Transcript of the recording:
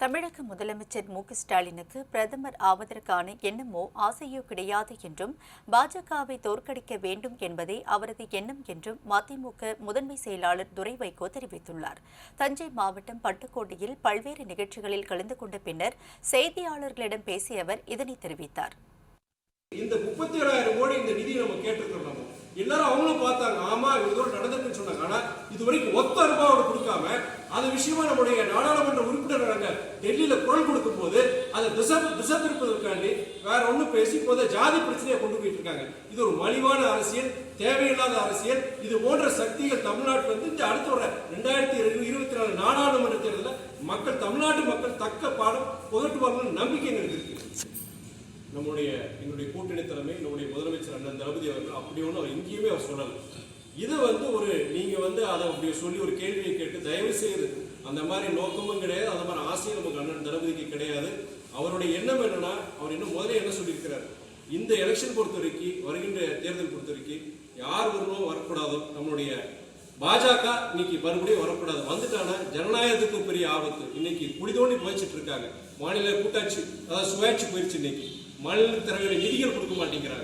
தமிழக முதலமைச்சர் மு க ஸ்டாலினுக்கு பிரதமர் ஆவதற்கான எண்ணமோ ஆசையோ கிடையாது என்றும் பாஜகவை தோற்கடிக்க வேண்டும் என்பதே அவரது எண்ணம் என்றும் மதிமுக முதன்மை செயலாளர் துரை வைகோ தெரிவித்துள்ளார். தஞ்சை மாவட்டம் பட்டுக்கோட்டையில் பல்வேறு நிகழ்ச்சிகளில் கலந்து கொண்ட பின்னர் செய்தியாளர்களிடம் பேசிய அவர் இதனை தெரிவித்தார். இந்த முப்பத்தி ஏழாயிரம் கோடி இந்த நிதி நம்ம கேட்டிருக்கிறோம் நம்ம. எல்லாரும் அவங்களும் பார்த்தாங்க. ஆமா இவ்வளவு தூரம் நடந்திருக்குன்னு சொன்னாங்க. ஆனா இது வரைக்கும் ஒத்த ரூபாவோட கொடுக்காம அது விஷயமா நம்முடைய நாடாளுமன்ற உறுப்பினர்கள் டெல்லியில குரல் கொடுக்கும் போது அதை திசை திசை திருப்பதற்காண்டி வேற ஒன்றும் பேசி இப்போதை ஜாதி பிரச்சனையை கொண்டு போயிட்டு இருக்காங்க. இது ஒரு மலிவான அரசியல் தேவையில்லாத அரசியல். இது போன்ற சக்திகள் தமிழ்நாட்டில் வந்து இந்த அடுத்த வர ரெண்டாயிரத்தி இருபத்தி நாலு நாடாளுமன்ற தேர்தலில் மக்கள் தமிழ்நாட்டு மக்கள் தக்க பாடம் புகட்டுவாங்கன்னு நம்பிக்கை எனக்கு இருக்கு. நம்முடைய எங்களுடைய கூட்டணி தலைமை நம்முடைய முதலமைச்சர் அண்ணன் தளபதி அவர்கள் அப்படி ஒன்று அவர் எங்கேயுமே அவர் சொல்லலை. இது வந்து ஒரு நீங்க வந்து அதை அப்படி சொல்லி ஒரு கேள்வியை கேட்டு தயவு செய்து அந்த மாதிரி நோக்கமும் கிடையாது அந்த மாதிரி ஆசையும் நமக்கு அண்ணன் தளபதிக்கு கிடையாது அவருடைய எண்ணம் என்னன்னா அவர் இன்னும் முதல்ல என்ன சொல்லியிருக்கிறார்? இந்த எலெக்ஷன் பொறுத்த வரைக்கும் வருகின்ற தேர்தல் பொறுத்த வரைக்கும் யார் வரணும் வரக்கூடாதோ. நம்மளுடைய பாஜக இன்னைக்கு மறுபடியும் வரக்கூடாது. வந்துட்டானா ஜனநாயகத்துக்கு பெரிய ஆபத்து. இன்னைக்கு குடி தோண்டி புதைச்சிட்டு இருக்காங்க. மாநில கூட்டாட்சி அதாவது சுயாட்சி போயிடுச்சு இன்னைக்கு. மாநில தலைவர்கள் நிதிகள் கொடுக்க மாட்டேங்கிறாங்க.